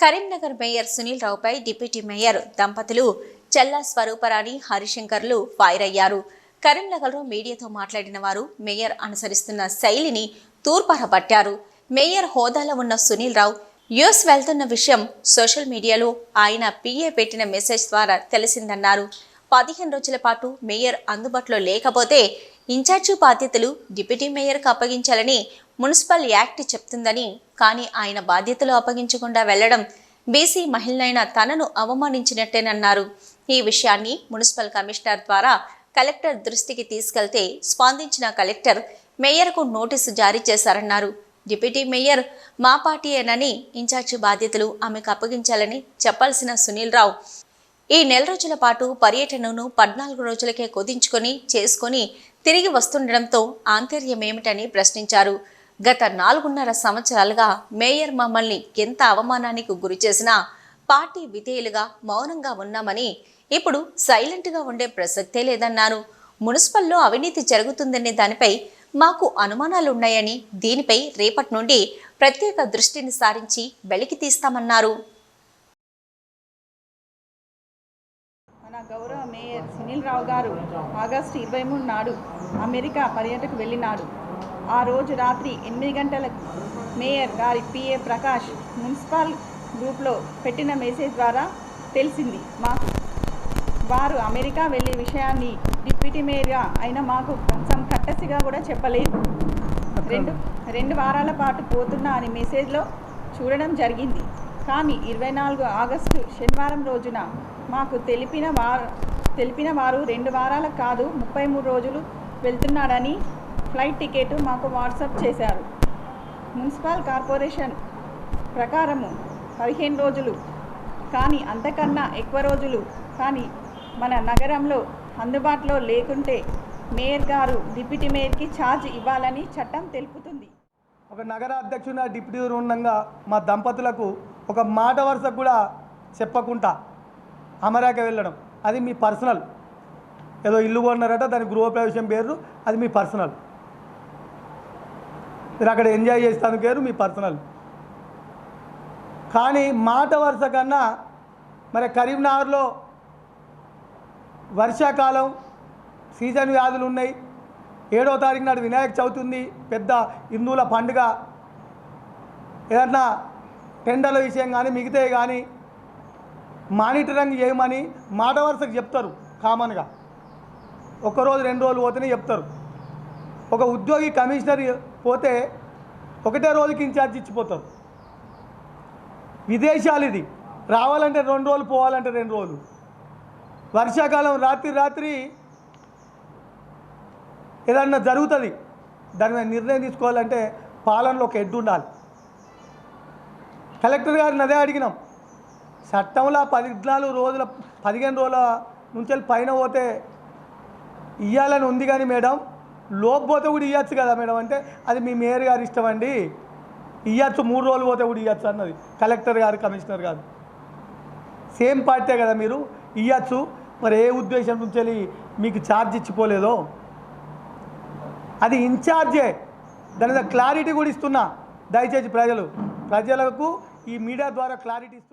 Karimnagar mayor Sunil రావుపై deputy mayor దంపతులు Chella Swaruparani హరిశంకర్లు fire అయ్యారు. కరీంనగర్లో మీడియాతో మాట్లాడిన వారు మేయర్ అనుసరిస్తున్న శైలిని తూర్పారబట్టారు. మేయర్ హోదాలో ఉన్న సునీల్ రావు యుఎస్ వెళ్తున్న విషయం సోషల్ మీడియాలో ఆయన పిఏ పెట్టిన మెసేజ్ ద్వారా తెలిసిందన్నారు. పదిహేను రోజుల పాటు మేయర్ అందుబాటులో లేకపోతే ఇన్ఛార్జి బాధ్యతలు డిప్యూటీ మేయర్కు అప్పగించాలని మున్సిపల్ యాక్ట్ చెప్తుందని కానీ ఆయన బాధ్యతలు అప్పగించకుండా వెళ్ళడం బీసీ మహిళనైన తనను అవమానించినట్టేనన్నారు. ఈ విషయాన్ని మున్సిపల్ కమిషనర్ ద్వారా కలెక్టర్ దృష్టికి తీసుకెళ్తే స్పందించిన కలెక్టర్ మేయర్కు నోటీసు జారీ చేశారన్నారు. డిప్యూటీ మేయర్ మా పార్టీయేనని ఇన్ఛార్జి బాధ్యతలు ఆమెకు అప్పగించాలని చెప్పాల్సిన సునీల్ రావు. ఈ నెల రోజుల పాటు పర్యటనను పద్నాలుగు రోజులకే కుదించుకొని చేసుకొని తిరిగి వస్తుండడంతో ఆంతర్యమేమిటని ప్రశ్నించారు. గత నాలుగున్నర సంవత్సరాలుగా మేయర్ మమ్మల్ని ఎంత అవమానానికి గురి చేసినా పార్టీ విధేయులుగా మౌనంగా ఉన్నామని ఇప్పుడు సైలెంట్గా ఉండే ప్రసక్తే లేదన్నారు. మున్సిపల్లో అవినీతి జరుగుతుందనే దానిపై మాకు అనుమానాలున్నాయని దీనిపై రేపటి నుండి ప్రత్యేక దృష్టిని సారించి వెలికి తీస్తామన్నారు. మన గౌరవ మేయర్ సునీల్ రావు గారు ఆగస్టు ఇరవై మూడు నాడు అమెరికా పర్యటకు వెళ్ళినాడు ఆ రోజు రాత్రి ఎనిమిది గంటలకు మేయర్ గారి పిఏ ప్రకాష్ మున్సిపల్ గ్రూప్లో పెట్టిన మెసేజ్ ద్వారా తెలిసింది. మాకు వారు అమెరికా వెళ్ళే విషయాన్ని డిప్యూటీ మేయర్గా అయిన మాకు కొంచెం కట్టసిగా కూడా చెప్పలేదు. రెండు రెండు వారాల పాటు పోతున్నా అని మెసేజ్లో చూడడం జరిగింది. కానీ ఇరవై నాలుగు ఆగస్టు శనివారం రోజున మాకు తెలిపిన వారు తెలిపిన వారు రెండు వారాలకు కాదు ముప్పై మూడు రోజులు వెళ్తున్నాడని ఫ్లైట్ టికెట్ మాకు వాట్సాప్ చేశారు. మున్సిపల్ కార్పొరేషన్ ప్రకారము పదిహేను రోజులు కానీ అంతకన్నా ఎక్కువ రోజులు కానీ మన నగరంలో అందుబాటులో లేకుంటే మేయర్ గారు డిప్యూటీ మేయర్కి ఛార్జ్ ఇవ్వాలని చట్టం తెలుపుతుంది. ఒక నగర అధ్యక్షున డిప్యూటీ ఉండగా మా దంపతులకు ఒక మాట వరుస కూడా చెప్పకుండా అమెరికా వెళ్ళడం. అది మీ పర్సనల్. ఏదో ఇల్లు కొన్నారట దాని గృహప్రవేశం పేరు అది మీ పర్సనల్. మీరు అక్కడ ఎంజాయ్ చేస్తాను పేరు మీ పర్సనల్ కానీ మాట వరుస కన్నా మరి కరీంనగర్లో వర్షాకాలం సీజన్ వ్యాధులు ఉన్నాయి. ఏడో తారీఖు నాడు వినాయక చవితి ఉంది. పెద్ద హిందువుల పండుగ. ఏదన్నా టెండర్ల విషయం కానీ మిగతాయి కానీ మానిటరింగ్ చేయమని మాట వరుసకు చెప్తారు కామన్గా ఒకరోజు రెండు రోజులు పోతేనే చెప్తారు. ఒక ఉద్యోగి కమిషనర్ పోతే ఒకటే రోజుకి ఇన్ఛార్జ్ ఇచ్చిపోతారు విదేశాలు ఇది. రావాలంటే రెండు రోజులు పోవాలంటే రెండు రోజులు. వర్షాకాలం రాత్రి రాత్రి ఏదన్నా జరుగుతుంది. దాని మీద నిర్ణయం తీసుకోవాలంటే పాలనలో ఒక ఎడ్డు ఉండాలి. కలెక్టర్ గారిని అదే అడిగినాం. చట్టంలో పద్నాలుగు రోజుల పదిహేను రోజుల నుంచి వెళ్ళి పైన పోతే ఇవ్వాలని ఉంది కానీ మేడం. లోపు పోతే కూడా ఇవ్వచ్చు కదా మేడం అంటే అది మీ మేయర్ గారి ఇష్టం అండి. ఇవ్వచ్చు మూడు రోజులు పోతే కూడా ఇవ్వచ్చు అన్నది. కలెక్టర్ గారు కమిషనర్ గారు. సేమ్ పార్టీ కదా మీరు ఇవ్వచ్చు మరి ఏ ఉద్దేశం నుంచి మీకు ఛార్జ్ ఇచ్చిపోలేదో? అది ఇన్ఛార్జే. దాని మీద క్లారిటీ కూడా ఇస్తున్నా. దయచేసి ప్రజలు. ప్రజలకు ఈ మీడియా ద్వారా క్లారిటీ ఇస్తున్నా.